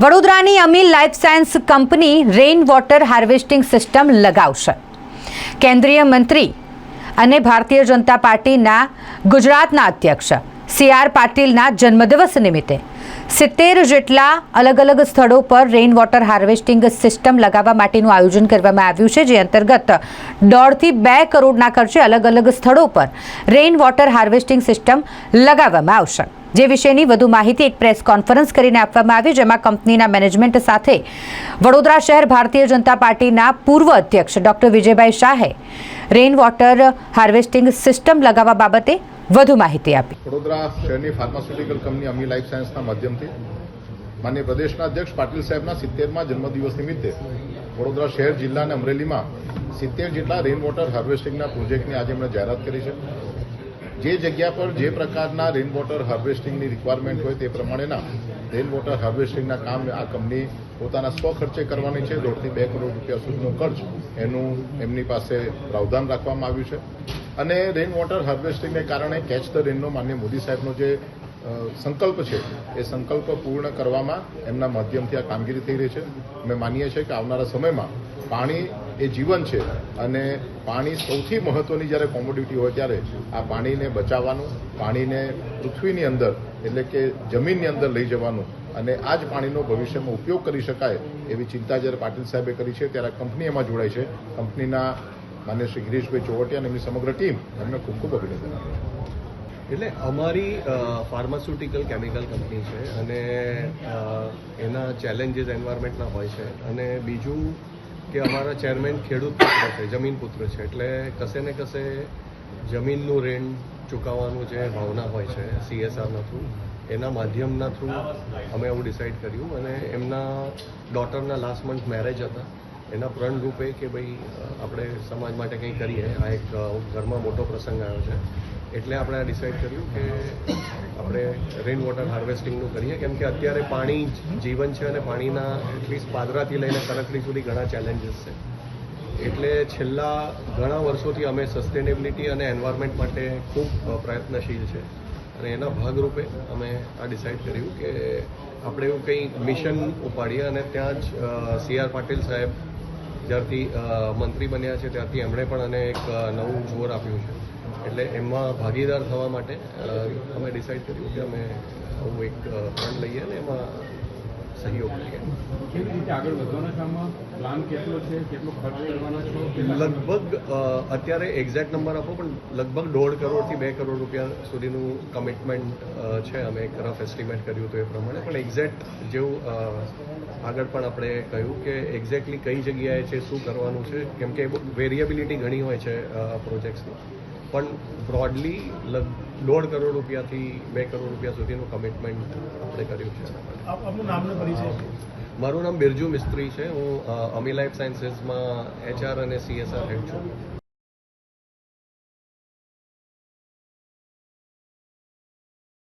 વડોદરાની Amil life science company rain water harvesting system લગાવશે. કેન્દ્રીય મંત્રી અને ભારતીય જનતા પાર્ટીના ગુજરાતના અધ્યક્ષ સી આર પાટીલના જન્મદિવસ નિમિત્તે સિત્તેર જેટલા અલગ અલગ સ્થળો પર રેઇન વોટર હાર્વેસ્ટિંગ સિસ્ટમ લગાવવા માટેનું આયોજન કરવામાં આવ્યું છે, જે અંતર્ગત દોઢથી બે કરોડના ખર્ચે અલગ અલગ સ્થળો પર રેઇન વોટર હાર્વેસ્ટિંગ સિસ્ટમ લગાવવામાં આવશે. જે વિશેની વધુ માહિતી એક પ્રેસ કોન્ફરન્સ કરીને આપવામાં આવી, જેમાં કંપનીના મેનેજમેન્ટ સાથે વડોદરા શહેર ભારતીય જનતા પાર્ટીના પૂર્વ અધ્યક્ષ ડોક્ટર વિજયભાઈ શાહે રેઇન વોટર હાર્વેસ્ટિંગ સિસ્ટમ લગાવવા બાબતે વધુ માહિતી આપી. વડોદરા શહેરની ફાર્માસ્યુટિકલ કંપની અમી લાઈફ સાયન્સના માધ્યમથી માન્ય પ્રદેશના અધ્યક્ષ પાટીલ સાહેબના સિત્તેરમાં જન્મદિવસ નિમિત્તે વડોદરા શહેર, જિલ્લા અને અમરેલીમાં સિત્તેર જેટલા રેઇન વોટર હાર્વેસ્ટિંગના પ્રોજેક્ટની આજે એમણે જાહેરાત કરી છે. જે જગ્યા પર જે પ્રકારના રેઇન વોટર હાર્વેસ્ટિંગની રિક્વાયરમેન્ટ હોય તે પ્રમાણેના રેઇન વોટર હાર્વેસ્ટિંગના કામ આ કંપની પોતાના સ્વખર્ચે કરવાની છે. દોઢથી બે કરોડ રૂપિયા સુધીનો ખર્ચ એનું એમની પાસે પ્રાવધાન રાખવામાં આવ્યું છે. અને રેઇન વોટર હાર્વેસ્ટિંગને કારણે કેચ ધ રેનનો માન્ય મોદી સાહેબનો જે સંકલ્પ છે. એ સંકલ્પ પૂર્ણ કરવામાં એમના માધ્યમથી આ કામગીરી થઈ રહી છે. અમે માનીએ છીએ કે આવનારા સમયમાં પાણી એ જીવન છે અને પાણી સૌથી મહત્વની જ્યારે કોમોડિટી હોય ત્યારે આ પાણીને બચાવવાનું, પાણીને પૃથ્વીની અંદર એટલે કે જમીનની અંદર લઈ જવાનું અને આ જ પાણીનો ભવિષ્યમાં ઉપયોગ કરી શકાય એવી ચિંતા જ્યારે પાટીલ સાહેબે કરી છે ત્યારે કંપની એમાં જોડાય છે. કંપનીના માન્ય શ્રી ગિરીશભાઈ ચોવટિયા અને એમની સમગ્ર ટીમ એમને ખૂબ ખૂબ અભિનંદન એટલે અમારી ફાર્માસ્યુટિકલ કેમિકલ કંપની છે અને એના ચેલેન્જીસ એન્વાયરમેન્ટના હોય છે. અને બીજું કે અમારા ચેરમેન ખેડૂત પુત્ર છે, જમીન પુત્ર છે. એટલે કશે ને કશે જમીનનું રેન્ટ ચૂકવવાનું જે ભાવના હોય છે સીએસઆરના થ્રુ એના માધ્યમના થ્રુ અમે એવું ડિસાઇડ કર્યું. અને એમના ડોટરના લાસ્ટ મંથ મેરેજ હતા. એના પ્રણ રૂપે કે ભાઈ આપણે સમાજ માટે કંઈ કરીએ, આ એક ઘરમાં મોટો પ્રસંગ આવ્યો છે. એટલે આપણે આ ડિસાઇડ કર્યું કે આપણે રેઇન વોટર હાર્વેસ્ટિંગનું કરીએ. કેમ કે અત્યારે પાણી જીવન છે અને પાણીના એટલીસ્ટ પાદરાથી લઈને કરકલી સુધી ઘણા ચેલેન્જીસ છે. એટલે છેલ્લા ઘણા વર્ષોથી અમે સસ્ટેનેબિલિટી અને એન્વાયરમેન્ટ માટે ખૂબ પ્રયત્નશીલ છે. અને એના ભાગરૂપે અમે આ ડિસાઇડ કર્યું કે આપણે એવું કંઈ મિશન ઉપાડીએ અને ત્યાં જ સી આર પાટીલ સાહેબ જ્યારથી મંત્રી બન્યા છે, ત્યારથી એમણે પણ અને એક નવું જોર આપ્યું છે. એટલે એમાં ભાગીદાર થવા માટે અમે ડિસાઇડ કર્યું કે અમે આવું એક ફંડ લઈએ અને એમાં સહયોગ કરીએ. કેવી રીતે આગળ વધવાના કામમાં? પ્લાન કેટલો છે? કેટલો ખર્ચ કરવાનો છો? લગભગ અત્યારે એક્ઝેક્ટ નંબર આપો પણ લગભગ દોઢ કરોડથી બે કરોડ રૂપિયા સુધીનું કમિટમેન્ટ છે. અમે એક રફ એસ્ટિમેટ કર્યું હતું એ પ્રમાણે. પણ એક્ઝેક્ટ જેવું આગળ પણ આપણે કહ્યું કે એક્ઝેક્ટલી કઈ જગ્યાએ છે શું કરવાનું છે કેમ કે વેરિએબિલિટી ઘણી હોય છે પ્રોજેક્ટ્સની પણ બ્રોડલી લગ દોઢ કરોડ રૂપિયાથી બે કરોડ રૂપિયા સુધીનું કમિટમેન્ટ આપણે કર્યું છે. આપનું નામનો પરિચય. મારું નામ બિરજુ મિસ્ત્રી છે. હું અમી લાઈફ સાયન્સીસમાં એચઆર અને સીએસઆર હેડ છું.